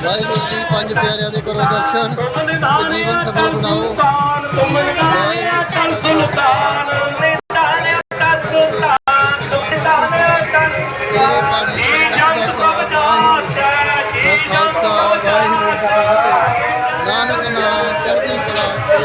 ਵਾਹਿਗੁਰੂ ਜੀ ਪੰਜ ਪਿਆਰਿਆਂ ਦੇ ਕਰੋ ਦਰਸ਼ਨ ਜੀਵਨ ਸਫਲ ਬਣਾਓ ਇਹ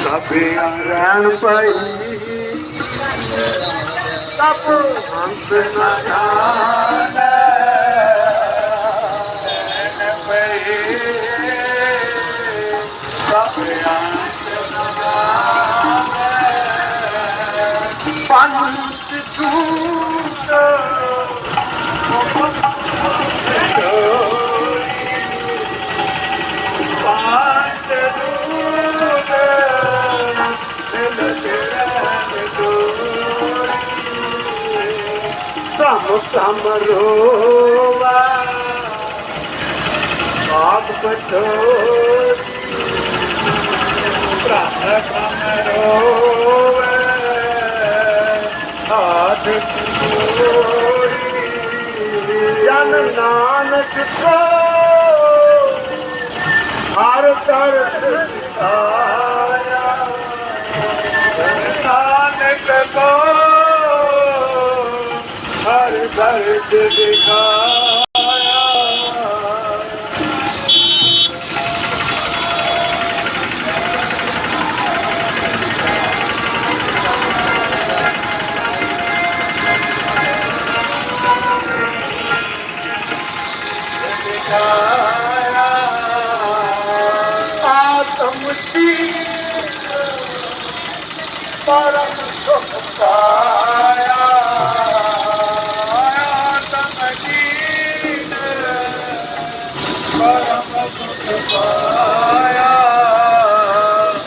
ਸਭਿਆਂ ਰਣ ਪਈ ਸਭ ਹੰਸ ਨਾ ਜਾਣੇ ਰਣ ਪਈ ਸਭਿਆਂ ਪੰਜ ਦੂਤ ਸਮਰੋਵਾ ਆਪ ਪਠੋ ਪ੍ਰਾਣ ਸਮਰੋਵਾ ਆਦ ਜਨ ਨਾਨਕ ਕੋ हर दरान हर दर दुग ਪਰਮ ਸੁਖ ਪਾਇਆ। ਆਤਮ ਦੀ ਪਰਮ ਸੁਖ ਪਾਇਆ।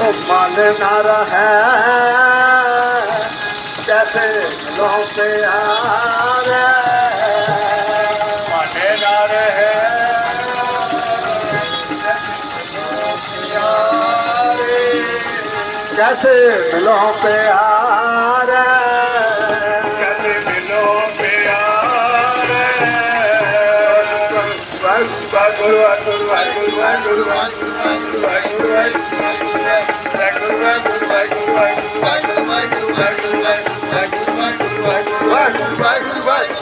ਉਹ ਮਨ ਨਾ ਰਹੈ, ਜੈਸੇ ਲੋਂ ਪਿਆਰੇ कैसे मिलो प्यार कैसे मिलो प्यार वागुरु वागुरु वागुरु वागुरु वागुरु वागुरु वागुरु वागुरु